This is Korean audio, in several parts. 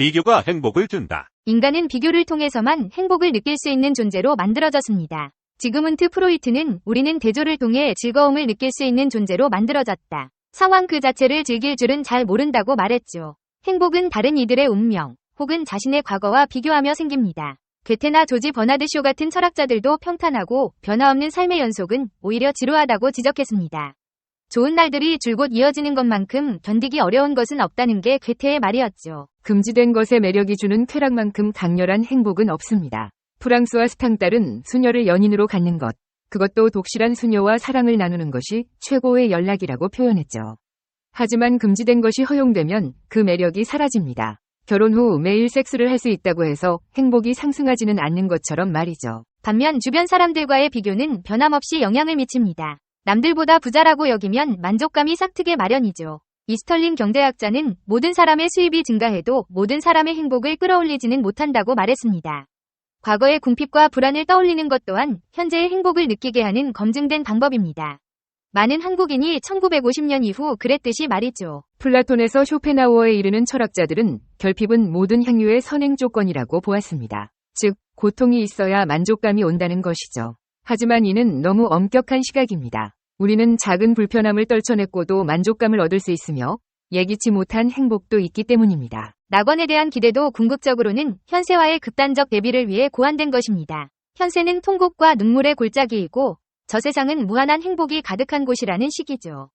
비교가 행복을 준다. 인간은 비교를 통해서만 행복을 느낄 수 있는 존재로 만들어졌습니다. 지그문트 프로이트는 우리는 대조를 통해 즐거움을 느낄 수 있는 존재로 만들어졌다. 상황 그 자체를 즐길 줄은 잘 모른다고 말했죠. 행복은 다른 이들의 운명, 혹은 자신의 과거와 비교하며 생깁니다. 괴테나 조지 버나드 쇼 같은 철학자들도 평탄하고 변화없는 삶의 연속은 오히려 지루하다고 지적했습니다. 좋은 날들이 줄곧 이어지는 것만큼 견디기 어려운 것은 없다는 게 괴테의 말이었죠. 금지된 것의 매력이 주는 쾌락만큼 강렬한 행복은 없습니다. 프랑스와 스탕달은 수녀를 연인으로 갖는 것, 그것도 독실한 수녀와 사랑을 나누는 것이 최고의 연락이라고 표현했죠. 하지만 금지된 것이 허용되면 그 매력이 사라집니다. 결혼 후 매일 섹스를 할 수 있다고 해서 행복이 상승하지는 않는 것처럼 말이죠. 반면 주변 사람들과의 비교는 변함없이 영향을 미칩니다. 남들보다 부자라고 여기면 만족감이 싹트게 마련이죠. 이스털린 경제학자는 모든 사람의 수입이 증가해도 모든 사람의 행복을 끌어올리지는 못한다고 말했습니다. 과거의 궁핍과 불안을 떠올리는 것 또한 현재의 행복을 느끼게 하는 검증된 방법입니다. 많은 한국인이 1950년 이후 그랬듯이 말이죠. 플라톤에서 쇼펜하우어에 이르는 철학자들은 결핍은 모든 향유의 선행 조건이라고 보았습니다. 즉, 고통이 있어야 만족감이 온다는 것이죠. 하지만 이는 너무 엄격한 시각입니다. 우리는 작은 불편함을 떨쳐냈고도 만족감을 얻을 수 있으며 예기치 못한 행복도 있기 때문입니다. 낙원에 대한 기대도 궁극적으로는 현세와의 극단적 대비를 위해 고안된 것입니다. 현세는 통곡과 눈물의 골짜기이고 저 세상은 무한한 행복이 가득한 곳이라는 시기죠.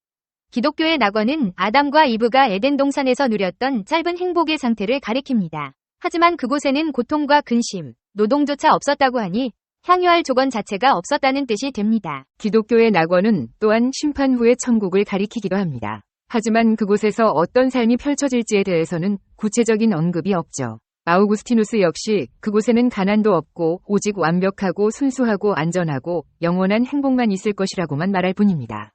기독교의 낙원은 아담과 이브가 에덴 동산에서 누렸던 짧은 행복의 상태를 가리킵니다. 하지만 그곳에는 고통과 근심, 노동조차 없었다고 하니 향유할 조건 자체가 없었다는 뜻이 됩니다. 기독교의 낙원은 또한 심판 후의 천국을 가리키기도 합니다. 하지만 그곳에서 어떤 삶이 펼쳐질지에 대해서는 구체적인 언급이 없죠. 아우구스티누스 역시 그곳에는 가난도 없고 오직 완벽하고 순수하고 안전하고 영원한 행복만 있을 것이라고만 말할 뿐입니다.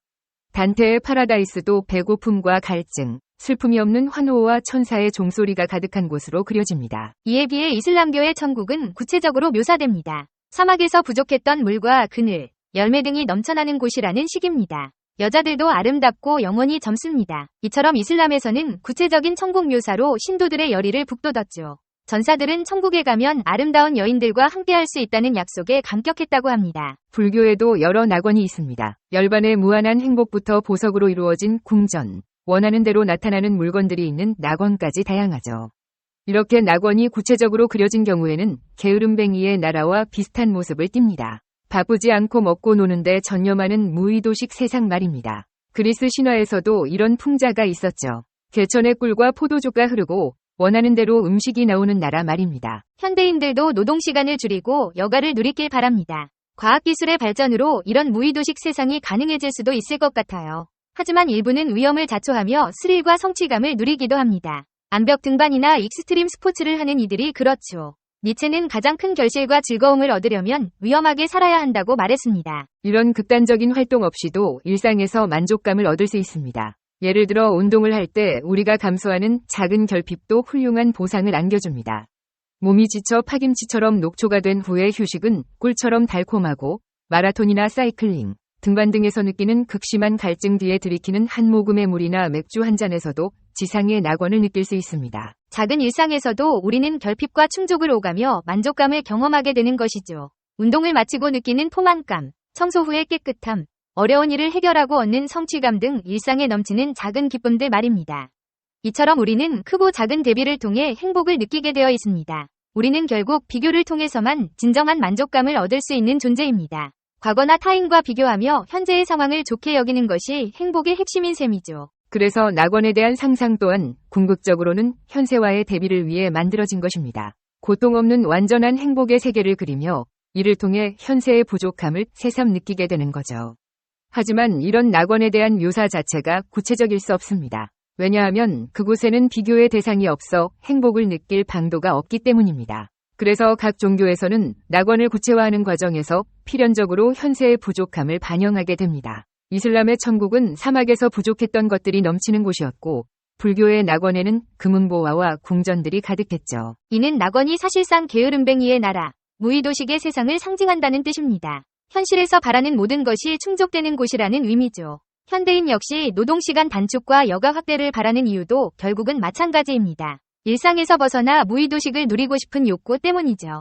단테의 파라다이스도 배고픔과 갈증, 슬픔이 없는 환호와 천사의 종소리가 가득한 곳으로 그려집니다. 이에 비해 이슬람교의 천국은 구체적으로 묘사됩니다. 사막에서 부족했던 물과 그늘, 열매 등이 넘쳐나는 곳이라는 식입니다. 여자들도 아름답고 영원히 젊습니다. 이처럼 이슬람에서는 구체적인 천국 묘사로 신도들의 열의를 북돋았죠. 전사들은 천국에 가면 아름다운 여인들과 함께할 수 있다는 약속에 감격했다고 합니다. 불교에도 여러 낙원이 있습니다. 열반의 무한한 행복부터 보석으로 이루어진 궁전, 원하는 대로 나타나는 물건들이 있는 낙원까지 다양하죠. 이렇게 낙원이 구체적으로 그려진 경우에는 게으름뱅이의 나라와 비슷한 모습을 띱니다. 바쁘지 않고 먹고 노는데 전념하는 무의도식 세상 말입니다. 그리스 신화에서도 이런 풍자가 있었죠. 개천의 꿀과 포도주가 흐르고 원하는 대로 음식이 나오는 나라 말입니다. 현대인들도 노동시간을 줄이고 여가를 누리길 바랍니다. 과학기술의 발전으로 이런 무의도식 세상이 가능해질 수도 있을 것 같아요. 하지만 일부는 위험을 자초하며 스릴과 성취감을 누리기도 합니다. 암벽 등반이나 익스트림 스포츠를 하는 이들이 그렇죠. 니체는 가장 큰 결실과 즐거움을 얻으려면 위험하게 살아야 한다고 말했습니다. 이런 극단적인 활동 없이도 일상에서 만족감을 얻을 수 있습니다. 예를 들어 운동을 할 때 우리가 감수하는 작은 결핍도 훌륭한 보상을 안겨줍니다. 몸이 지쳐 파김치처럼 녹초가 된 후의 휴식은 꿀처럼 달콤하고 마라톤이나 사이클링, 등반 등에서 느끼는 극심한 갈증 뒤에 들이키는 한 모금의 물이나 맥주 한 잔에서도 지상의 낙원을 느낄 수 있습니다. 작은 일상에서도 우리는 결핍과 충족을 오가며 만족감을 경험하게 되는 것이죠. 운동을 마치고 느끼는 포만감, 청소 후의 깨끗함, 어려운 일을 해결하고 얻는 성취감 등 일상에 넘치는 작은 기쁨들 말입니다. 이처럼 우리는 크고 작은 대비를 통해 행복을 느끼게 되어 있습니다. 우리는 결국 비교를 통해서만 진정한 만족감을 얻을 수 있는 존재입니다. 과거나 타인과 비교하며 현재의 상황을 좋게 여기는 것이 행복의 핵심인 셈이죠. 그래서 낙원에 대한 상상 또한 궁극적으로는 현세와의 대비를 위해 만들어진 것입니다. 고통 없는 완전한 행복의 세계를 그리며 이를 통해 현세의 부족함을 새삼 느끼게 되는 거죠. 하지만 이런 낙원에 대한 묘사 자체가 구체적일 수 없습니다. 왜냐하면 그곳에는 비교의 대상이 없어 행복을 느낄 방도가 없기 때문입니다. 그래서 각 종교에서는 낙원을 구체화하는 과정에서 필연적으로 현세의 부족함을 반영하게 됩니다. 이슬람의 천국은 사막에서 부족했던 것들이 넘치는 곳이었고, 불교의 낙원에는 금은보화와 궁전들이 가득했죠. 이는 낙원이 사실상 게으름뱅이의 나라, 무의도식의 세상을 상징한다는 뜻입니다. 현실에서 바라는 모든 것이 충족되는 곳이라는 의미죠. 현대인 역시 노동시간 단축과 여가 확대를 바라는 이유도 결국은 마찬가지입니다. 일상에서 벗어나 무의도식을 누리고 싶은 욕구 때문이죠.